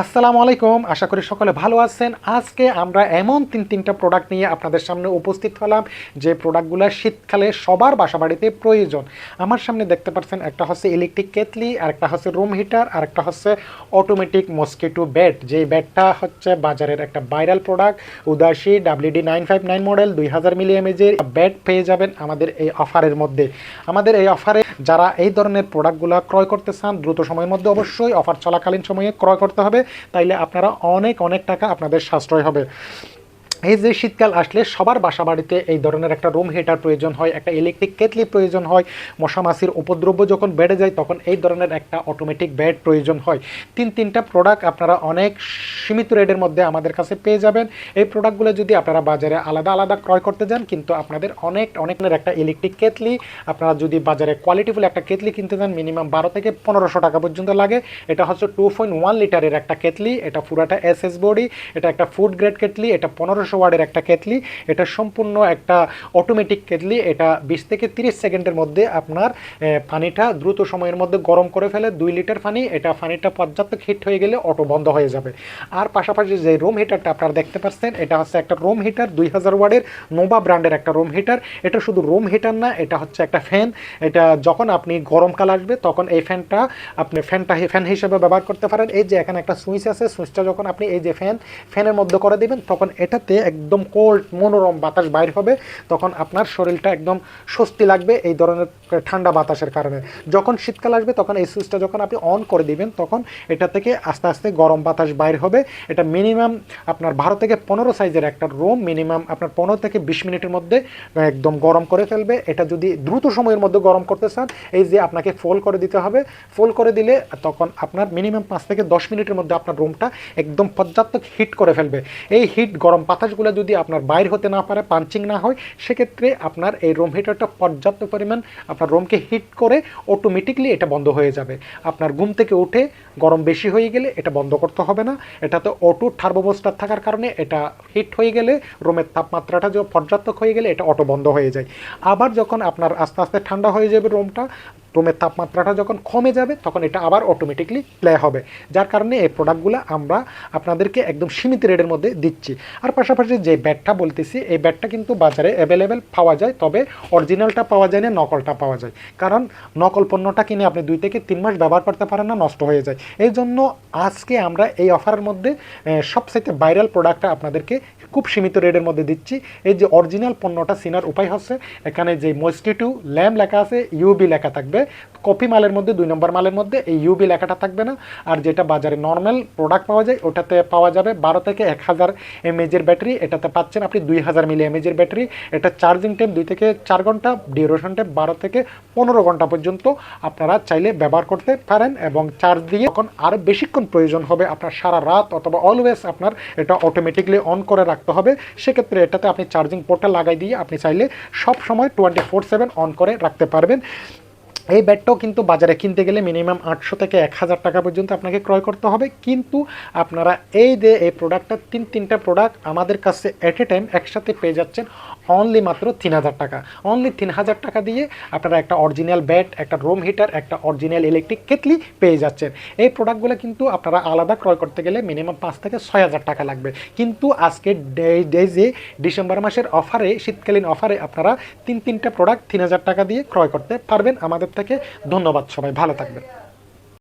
আসসালামু আলাইকুম। আশা করি সকলে ভালো আছেন। আজকে আমরা এমন তিন তিনটা প্রোডাক্ট নিয়ে আপনাদের সামনে উপস্থিত হলাম, যে প্রোডাক্টগুলো শীতকালে সবার বাসা বাড়িতে প্রয়োজন। আমার সামনে দেখতে পাচ্ছেন একটা হচ্ছে ইলেকট্রিক কেতলি আর একটা হচ্ছে রুম হিটার আর একটা হচ্ছে অটোমেটিক মসকিটো ব্যাট যেই ব্যাটটা হচ্ছে বাজারের একটা ভাইরাল প্রোডাক্ট উদাসী WD nine five nine model দুই হাজার মিলি এমএজের ব্যাট পেয়ে যাবেন আমাদের এই অফারের মধ্যে। আমাদের এই অফারে যারা এই ধরনের প্রোডাক্টগুলো ক্রয় করতে চান, দ্রুত সময়ের মধ্যে অবশ্যই অফার চলাকালীন সময়ে ক্রয় করতে হবে। তাইলে আপনারা অনেক অনেক টাকা আপনাদের সাশ্রয় হবে। এই যে শীতকাল আসলে সবার বাসা বাড়িতে এই ধরনের একটা রুম হিটার প্রয়োজন হয়, একটা ইলেকট্রিক কেটলি প্রয়োজন হয় মশা মশামাছির উপদ্রব্য যখন বেড়ে যায় তখন এই ধরনের একটা অটোমেটিক বেড প্রয়োজন হয়। তিন, তিনটা প্রোডাক্ট আপনারা অনেক সীমিত রেটের মধ্যে আমাদের কাছে পেয়ে যাবেন। এই প্রোডাক্টগুলো যদি আপনারা বাজারে আলাদা আলাদা ক্রয় করতে যান, কিন্তু আপনাদের অনেক অনেক একটা ইলেকট্রিক কেতলি আপনারা যদি বাজারে কোয়ালিটিফুল একটা কেতলি কিনতে যান মিনিমাম বারো থেকে পনেরোশো টাকা পর্যন্ত লাগে। এটা হচ্ছে টু পয়েন্ট ওয়ান লিটারের একটা কেতলি এটা পুরাটা এস এস বডি এটা একটা ফুড গ্রেড কেতলি এটা পনেরোশো ওয়ার্ডের একটা কেতলি এটা সম্পূর্ণ একটা অটোমেটিক কেতলি এটা বিশ থেকে তিরিশ সেকেন্ডের মধ্যে আপনার পানিটা দ্রুত সময়ের মধ্যে গরম করে ফেলে, দুই লিটার পানি, এটা পানিটা পর্যাপ্ত হিট হয়ে গেলে অটো বন্ধ হয়ে যাবে। আর পাশাপাশি যে রুম হিটারটা আপনারা দেখতে পাচ্ছেন, এটা হচ্ছে একটা রুম হিটার দুই হাজার ওয়ার্ডের নোভা ব্র্যান্ডের একটা রুম হিটার এটা শুধু রুম হিটার না, এটা হচ্ছে একটা ফ্যান এটা যখন আপনি গরমকাল আসবে, তখন এই ফ্যানটা আপনি ফ্যানটা ফ্যান হিসেবে ব্যবহার করতে পারেন। এই যে এখানে একটা সুইচ আছে সুইচটা যখন আপনি এই যে ফ্যান ফ্যানের মধ্যে করে দিবেন, তখন এটাতে একদম কোল্ড মনোরম বাতাস বাইর হবে। তখন আপনার শরীরটা একদম স্বস্তি লাগবে। এই ধরনের ঠান্ডা বাতাসের কারণে। যখন শীতকাল আসবে, তখন এই সুইচটা যখন আপনি অন করে দিবেন, তখন এটা থেকে আস্তে আস্তে গরম বাতাস বাইর হবে। এটা মিনিমাম আপনার বারো থেকে পনেরো সাইজের একটা রুম, মিনিমাম আপনার পনেরো থেকে বিশ মিনিটের মধ্যে একদম গরম করে ফেলবে। এটা যদি দ্রুত সময়ের মধ্যে গরম করতে চান, এই যে আপনাকে ফোল করে দিতে হবে। ফোল করে দিলে তখন আপনার মিনিমাম পাঁচ থেকে দশ মিনিটের মধ্যে আপনার রুমটা একদম পর্যাপ্ত হিট করে ফেলবে। এই হিট গরম বাতাসগুলো যদি আপনার বাইর হতে না পারে পাঞ্চিং না হয়, সেক্ষেত্রে আপনার এই রুম হিটারটা পর্যাপ্ত পরিমাণ আপনার রুমকে হিট করে অটোমেটিকলি এটা বন্ধ হয়ে যাবে। আপনার ঘুম থেকে উঠে গরম বেশি হয়ে গেলে এটা বন্ধ করতে হবে না। এটাতে অটো থার্বোবোস্টার থাকার কারণে এটা হিট হয়ে গেলে, রুমের তাপমাত্রাটা যে পর্যাপ্ত হয়ে গেলে এটা অটো বন্ধ হয়ে যায়। আবার যখন আপনার আস্তে আস্তে ঠান্ডা হয়ে যাবে রুমটা রুমের তাপমাত্রাটা যখন কমে যাবে, তখন এটা আবার অটোমেটিকলি প্লে হবে। যার কারণে এই প্রোডাক্টগুলো আমরা আপনাদেরকে একদম সীমিত রেটের মধ্যে দিচ্ছি। আর পাশাপাশি যে ব্যাটটা বলতেছি, এই ব্যাটটা কিন্তু বাজারে অ্যাভেলেবেল পাওয়া যায়, তবে অরিজিনালটা পাওয়া যায় না, নকলটা পাওয়া যায়। কারণ নকল পণ্যটা কিনে আপনি দুই থেকে তিন মাস ব্যবহার করতে পারেন না, নষ্ট হয়ে যায়। এই জন্য আজকে আমরা এই অফারের মধ্যে সবচাইতে ভাইরাল প্রোডাক্টটা আপনাদেরকে খুব সীমিত রেটের মধ্যে দিচ্ছি। এই যে অরিজিনাল পণ্যটা চিনার উপায় হচ্ছে, এখানে যে মস্কিটো ল্যাম্প লেখা আছে ইউবি লেখা থাকবে। কপি মালের মধ্যে, দুই নম্বর মালের মধ্যে, এই ইউবি লেখাটা থাকবে না। আর যেটা বাজারে নর্মাল প্রোডাক্ট পাওয়া যায়, ওটাতে পাওয়া যাবে বারো থেকে এক হাজার এমএজের ব্যাটারি এটাতে পাচ্ছেন আপনি দুই হাজার মিলি এমএজের ব্যাটারি এটা চার্জিং টাইম দুই থেকে চার ঘণ্টা ডিউরেশন টাইম বারো থেকে পনেরো ঘণ্টা পর্যন্ত আপনারা চাইলে ব্যবহার করতে পারেন এবং চার্জ দিয়ে তখন আরও বেশিক্ষণ প্রয়োজন হবে, আপনার সারা রাত অথবা অলওয়েজ আপনার এটা অটোমেটিকলি অন করে রাখতে হবে। সেক্ষেত্রে এটাতে আপনি চার্জিং পোর্টটা লাগাই দিয়ে আপনি চাইলে সব সময় টোয়েন্টি ফোর সেভেন অন করে রাখতে পারবেন। এই ব্যাটটাও কিন্তু বাজারে কিনতে গেলে মিনিমাম আটশো থেকে এক হাজার টাকা পর্যন্ত আপনাকে ক্রয় করতে হবে। কিন্তু আপনারা এই দে এই প্রোডাক্টটা তিন তিনটা প্রোডাক্ট আমাদের কাছে অ্যাট এ টাইম একসাথে পেয়ে যাচ্ছেন। অনলি মাত্র তিন হাজার টাকা। অনলি তিন হাজার টাকা দিয়ে আপনারা একটা অরিজিনাল ব্যাট একটা রুম হিটার একটা অরিজিনাল ইলেকট্রিক কেটলি পেয়ে যাচ্ছেন। এই প্রোডাক্টগুলো কিন্তু আপনারা আলাদা ক্রয় করতে গেলে মিনিমাম পাঁচ থেকে ছয় হাজার টাকা লাগবে। কিন্তু আজকে ডেজে ডিসেম্বর মাসের অফারে শীতকালীন অফারে আপনারা তিন তিনটা প্রোডাক্ট তিন হাজার টাকা দিয়ে ক্রয় করতে পারবেন। আমাদের থেকে ধন্যবাদ সবাই। ভালো থাকবেন।